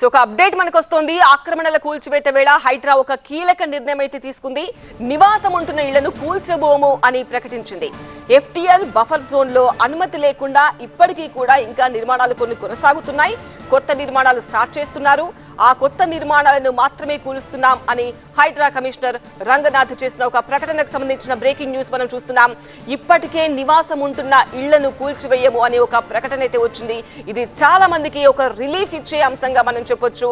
So ఒక update మనకు వస్తోంది. ఆక్రమణల కూల్చివేత వేళ హైడ్రా ఒక కీలక నిర్ణయం అయితే తీసుకుంది. నివాసం ఉంటున్న ఇళ్ళను కూల్చబోము అని ప్రకటించింది. ఎఫ్టీఎల్ బఫర్ జోన్లో అనుమతి లేకుండా ఇప్పటికీ కూడా ఇంకా నిర్మాణాలు కొన్ని కొనసాగుతున్నాయి. కొత్త నిర్మాణాలు స్టార్ట్ చేస్తున్నారు. ఆ కొత్త నిర్మాణాలను మాత్రమే కూలుస్తున్నాం అని హైడ్రా కమిషనర్ రంగనాథ్ చేసిన ఒక ప్రకటనకు సంబంధించిన బ్రేకింగ్ న్యూస్ మనం చూస్తున్నాం. ఇప్పటికే నివాసం ఉంటున్న ఇళ్ళను కూల్చివేయము అనే ఒక ప్రకటన అయితే వచ్చింది. ఇది చాలా మందికి ఒక రిలీఫ్ ఇచ్చే అంశంగా మనం చెప్పొచ్చు.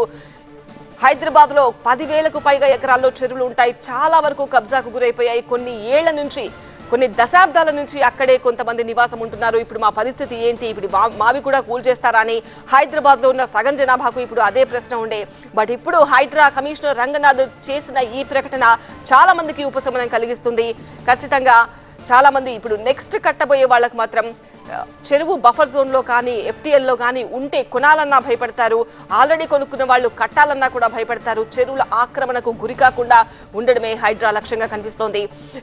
హైదరాబాద్లో పదివేలకు పైగా ఎకరాల్లో చెరువులు ఉంటాయి. చాలా వరకు కబ్జాకు గురైపోయాయి. కొన్ని ఏళ్ళ నుంచి కొన్ని దశాబ్దాల నుంచి అక్కడే కొంతమంది నివాసం ఉంటున్నారు. ఇప్పుడు మా పరిస్థితి ఏంటి? ఇప్పుడు మా- మావి కూడా కూల్ చేస్తారా అని హైదరాబాద్లో ఉన్న సగం జనాభాకు ఇప్పుడు అదే ప్రశ్న ఉండే. బట్ ఇప్పుడు హైడ్రా కమిషనర్ రంగనాథ్ చేసిన ఈ ప్రకటన చాలా మందికి ఉపశమనం కలిగిస్తుంది. ఖచ్చితంగా చాలా మంది ఇప్పుడు నెక్స్ట్ కట్టబోయే వాళ్ళకు మాత్రం చెరువు బఫర్ జోన్లో కానీ ఎఫ్టీఎల్లో కానీ ఉంటే కొనాలన్నా భయపడతారు. ఆల్రెడీ కొనుక్కున్న వాళ్ళు కట్టాలన్నా కూడా భయపడతారు. చెరువుల ఆక్రమణకు గురి కాకుండా ఉండడమే హైడ్రా లక్ష్యంగా కనిపిస్తోంది.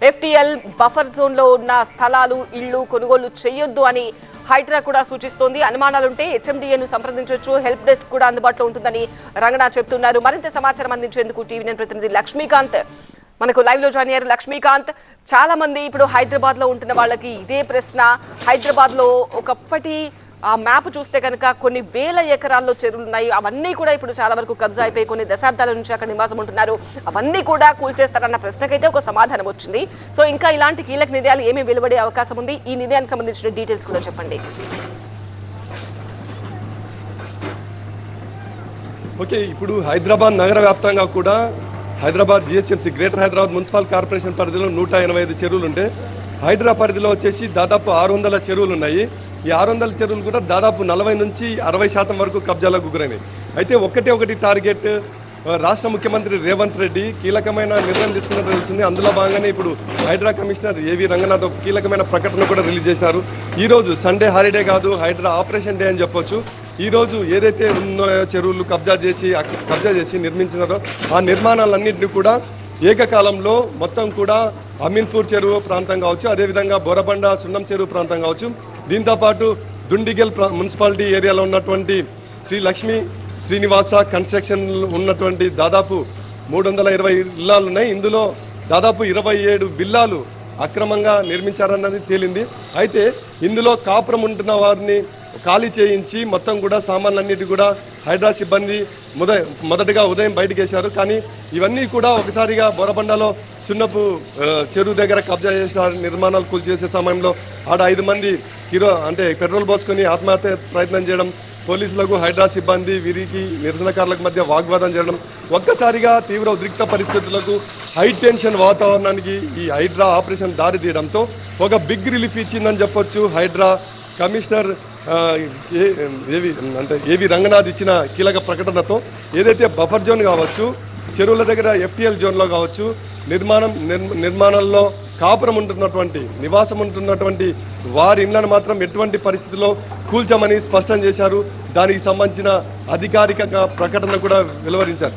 ఎఫ్టీఎల్ బఫర్ జోన్లో ఉన్న స్థలాలు ఇళ్ళు కొనుగోలు చేయొద్దు అని హైడ్రా కూడా సూచిస్తోంది. అనుమానాలుంటే హెచ్ఎండిఏను సంప్రదించవచ్చు హెల్ప్ డెస్క్ కూడా అందుబాటులో ఉంటుందని రంగనా చెప్తున్నారు. మరింత సమాచారం అందించేందుకు టీవీ నైన్ ప్రతినిధి లక్ష్మీకాంత్ మనకు లైవ్లో జాయిన్ అయ్యారు లక్ష్మీకాంత్. చాలా మంది ఇప్పుడు హైదరాబాద్లో ఉంటున్న వాళ్ళకి ఇదే ప్రశ్న. హైదరాబాద్లో ఒకప్పటి ఆ మ్యాప్ చూస్తే కనుక కొన్ని వేల ఎకరాల్లో చెరువులు ఉన్నాయి. అవన్నీ కూడా ఇప్పుడు చాలా వరకు కబ్జా అయిపోయి కొన్ని దశాబ్దాల నుంచి అక్కడ నివాసం ఉంటున్నారు. అవన్నీ కూడా కూల్చేస్తారన్న ప్రశ్నకైతే ఒక సమాధానం వచ్చింది. సో ఇంకా ఇలాంటి కీలక నిర్ణయాలు ఏమి వెలువడే అవకాశం ఉంది? ఈ నిర్ణయానికి సంబంధించిన డీటెయిల్స్ కూడా చెప్పండి. ఓకే ఇప్పుడు హైదరాబాద్ నగర వ్యాప్తంగా కూడా Hyderabad GHMC greater Hyderabad municipal corporation పరిధిలో నూట ఎనభై ఐదు చెరువులు ఉంటే హైడ్రా పరిధిలో వచ్చేసి దాదాపు ఆరు వందల చెరువులు ఉన్నాయి ఈ ఆరు వందల చెరువులు కూడా దాదాపు నలభై నుంచి అరవై శాతం వరకు కబ్జాలకు గురైనాయి అయితే ఒకటే ఒకటి టార్గెట్ రాష్ట్ర ముఖ్యమంత్రి రేవంత్ రెడ్డి కీలకమైన నిర్ణయం తీసుకున్నట్టు తెలుస్తుంది. అందులో భాగంగానే ఇప్పుడు హైడ్రా కమిషనర్ ఏవి రంగనాథ్ ఒక కీలకమైన ప్రకటన కూడా రిలీజ్ చేశారు. ఈరోజు సండే హాలిడే కాదు హైడ్రా ఆపరేషన్ డే అని చెప్పొచ్చు. ఈరోజు ఏదైతే ఉన్నాయో చెరువులు కబ్జా చేసి అక్- కబ్జా చేసి నిర్మించినారో ఆ నిర్మాణాలన్నింటినీ కూడా ఏకకాలంలో మొత్తం కూడా అమీన్పూర్ చెరువు ప్రాంతం కావచ్చు అదేవిధంగా బొరబండ సున్నం చెరువు ప్రాంతం కావచ్చు. దీంతోపాటు దుండిగల్ మున్సిపాలిటీ ఏరియాలో ఉన్నటువంటి శ్రీ లక్ష్మి శ్రీనివాస కన్స్ట్రక్షన్ ఉన్నటువంటి దాదాపు మూడు వందల ఇరవై ఇల్లాలు ఉన్నాయి ఇందులో దాదాపు ఇరవై ఏడు విల్లాలు అక్రమంగా నిర్మించారన్నది తేలింది. అయితే ఇందులో కాపురం ఉంటున్న వారిని ఖాళీ చేయించి మొత్తం కూడా సామాన్లన్నిటి కూడా హైడ్రా సిబ్బంది మొద మొదటగా ఉదయం బయటకు వేశారు కానీ ఇవన్నీ కూడా ఒకసారిగా బొరబండలో సున్నపు చెరువు దగ్గర కబ్జా చేశారు. నిర్మాణాలు కూల్చేసే సమయంలో ఆడ ఐదు మంది కిరో అంటే పెట్రోల్ పోసుకొని ఆత్మహత్య ప్రయత్నం చేయడం పోలీసులకు హైడ్రా సిబ్బంది వీరికి నిరసనకారులకు మధ్య వాగ్వాదం జరగడం ఒక్కసారిగా తీవ్ర ఉద్రిక్త పరిస్థితులకు హై టెన్షన్ వాతావరణానికి ఈ హైడ్రా ఆపరేషన్ దారి తీయడంతో ఒక బిగ్ రిలీఫ్ ఇచ్చిందని చెప్పొచ్చు. హైడ్రా కమిషనర్ ఏ- ఏవి అంటే ఏవి రంగనాథ్ ఇచ్చిన కీలక ప్రకటనతో ఏదైతే బఫర్ జోన్ కావచ్చు చెరువుల దగ్గర ఎఫ్టీఎల్ జోన్లో కావచ్చు నిర్మాణం నిర్మ- నిర్మాణాల్లో కాపురం ఉంటున్నటువంటి నివాసం ఉంటున్నటువంటి వారి ఇళ్ళను మాత్రం ఎటువంటి పరిస్థితుల్లో కూల్చమని స్పష్టం చేశారు. దానికి సంబంధించిన అధికారిక ప్రకటన కూడా వెలువరించారు.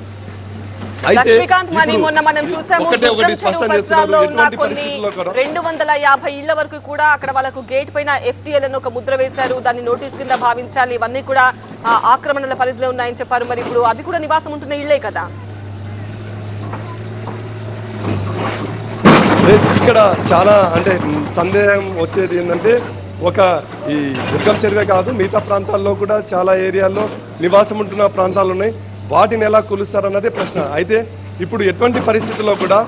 రెండు వందల యాభై ఇళ్ళ వరకు కూడా అక్కడ వాళ్ళకు గేట్ పైన ఎఫ్టీఎల్ అని ఒక ముద్ర వేశారు. దాన్ని నోటీస్ కింద భావించాలి. ఇవన్నీ కూడా ఆక్రమణల పరిధిలో ఉన్నాయని చెప్పారు. మరి ఇప్పుడు అవి కూడా నివాసం ఉంటున్న ఇళ్ళే కదా. ప్లస్ ఇక్కడ చాలా అంటే సందేహం వచ్చేది ఏంటంటే ఒక ఈ దుర్గం చెరువే కాదు మిగతా ప్రాంతాల్లో కూడా చాలా ఏరియాల్లో నివాసం ఉంటున్న ప్రాంతాలు ఉన్నాయి. వాటిని ఎలా కొలుస్తారన్నదే ప్రశ్న. అయితే ఇప్పుడు ఎటువంటి పరిస్థితుల్లో కూడా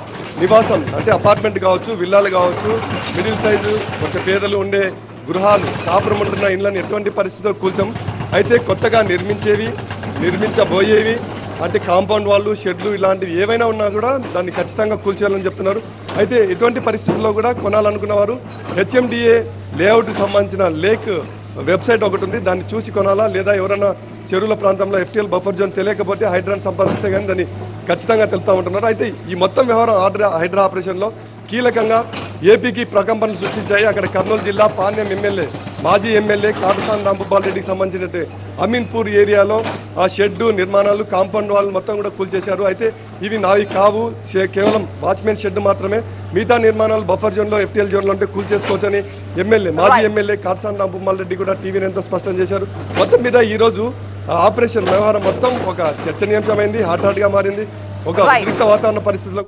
నివాసం అంటే అపార్ట్మెంట్ కావచ్చు విల్లాలు కావచ్చు మిడిల్ సైజు ఒక పేదలు ఉండే గృహాలు కాపురం ఉంటున్న ఇళ్ళని ఎటువంటి పరిస్థితుల్లో కూల్చాం? అయితే కొత్తగా నిర్మించేవి నిర్మించబోయేవి అంటే కాంపౌండ్ వాళ్ళు షెడ్లు ఇలాంటివి ఏవైనా ఉన్నా కూడా దాన్ని ఖచ్చితంగా కూల్చేయాలని చెప్తున్నారు. అయితే ఎటువంటి పరిస్థితుల్లో కూడా కొనాలనుకున్న వారు హెచ్ఎండిఏ లేఅవుట్కి సంబంధించిన లేక్ వెబ్సైట్ ఒకటి ఉంది. దాన్ని చూసి కొనాలా? లేదా ఎవరైనా చెరువుల ప్రాంతంలో ఎఫ్టీఎల్ బఫర్ జోన్ తెలియకపోతే హైడ్రాన్ సంపాదిస్తే కానీ దాన్ని ఖచ్చితంగా తెలుస్తూ ఉంటున్నారు. అయితే ఈ మొత్తం వ్యవహారం ఆర్డర్ హైడ్రా ఆపరేషన్లో కీలకంగా ఏపీకి ప్రకంపనలు సృష్టించాయి. అక్కడ కర్నూలు జిల్లా పాణ్యం ఎమ్మెల్యే మాజీ ఎమ్మెల్యే కాటసాని రాంభూపాల్ రెడ్డికి సంబంధించినట్టు అమీన్పూర్ ఏరియాలో ఆ షెడ్డు నిర్మాణాలు కాంపౌండ్ వాళ్ళు మొత్తం కూడా కూల్చేశారు. అయితే ఇవి నావి కావు. కేవలం వాచ్మెన్ షెడ్ మాత్రమే. మిగతా నిర్మాణాలు బఫర్ జోన్లో ఎఫ్టీఎల్ జోన్లో ఉంటే కూల్చేసుకోవచ్చని ఎమ్మెల్యే మాజీ. ఎమ్మెల్యే కాటసాని రాంభూపాల్ రెడ్డి కూడా టీవీని ఎంతో స్పష్టం చేశారు. మొత్తం మీద ఈరోజు ఆపరేషన్ వ్యవహారం మొత్తం ఒక చర్చనీయాంశమైంది హాట్ హాట్గా మారింది ఒక వాతావరణ పరిస్థితుల్లో